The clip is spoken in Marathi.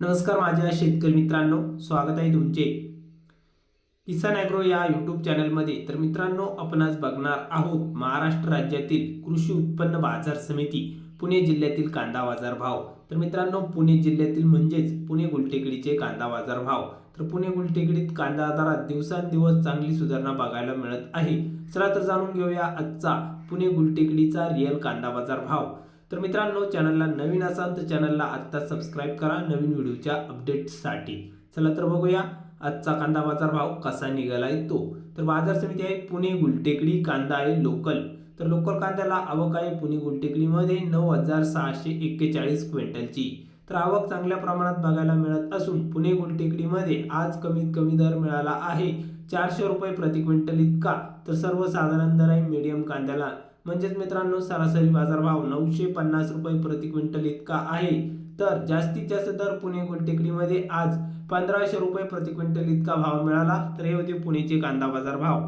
नमस्कार माझ्या शेतकरी मित्रांनो. स्वागत आहे तुमचे. किसान ॲग्रो या यूट्यूब चॅनलमध्ये. तर मित्रांनो आपण आज बघणार आहोत महाराष्ट्र राज्यातील कृषी उत्पन्न बाजार समिती पुणे जिल्ह्यातील कांदा बाजार भाव. तर मित्रांनो पुणे जिल्ह्यातील म्हणजेच पुणे गुलटेकडीचे कांदा बाजार भाव. तर पुणे गुलटेकडीत कांदा दरात दिवसांदिवस चांगली सुधारणा बघायला मिळत आहे. चला तर जाणून घेऊया आजचा पुणे गुलटेकडीचा रिअल कांदा बाजार भाव. तर मित्रांनो चॅनलला नवीन असाल तर चॅनलला आत्ता सबस्क्राईब करा. नवीन व्हिडिओच्या अपडेट्ससाठी चला तर बघूया आजचा कांदा बाजार भाव कसा निघाला आहे तो. तर बाजार समिती आहे पुणे गुलटेकडी कांदा आहे लोकल. तर लोकल कांद्याला आवक आहे पुणे गुलटेकडीमध्ये नऊ हजार सहाशे एक्केचाळीस क्विंटलची. तर आवक चांगल्या प्रमाणात बघायला मिळत असून पुणे गुलटेकडीमध्ये आज कमीत कमी दर मिळाला आहे. चारशे रुपये प्रति क्विंटल इतका. तर सर्वसाधारण दर आहे मीडियम कांद्याला. म्हणजेच मित्रांनो सरासरी बाजारभाव नऊशे पन्नास रुपये प्रति क्विंटल इतका आहे. तर जास्तीत जास्त दर पुणे गुलटेकडीमध्ये आज पंधराशे रुपये प्रति क्विंटल इतका भाव मिळाला तर हे होते पुणेचे कांदा बाजार भाव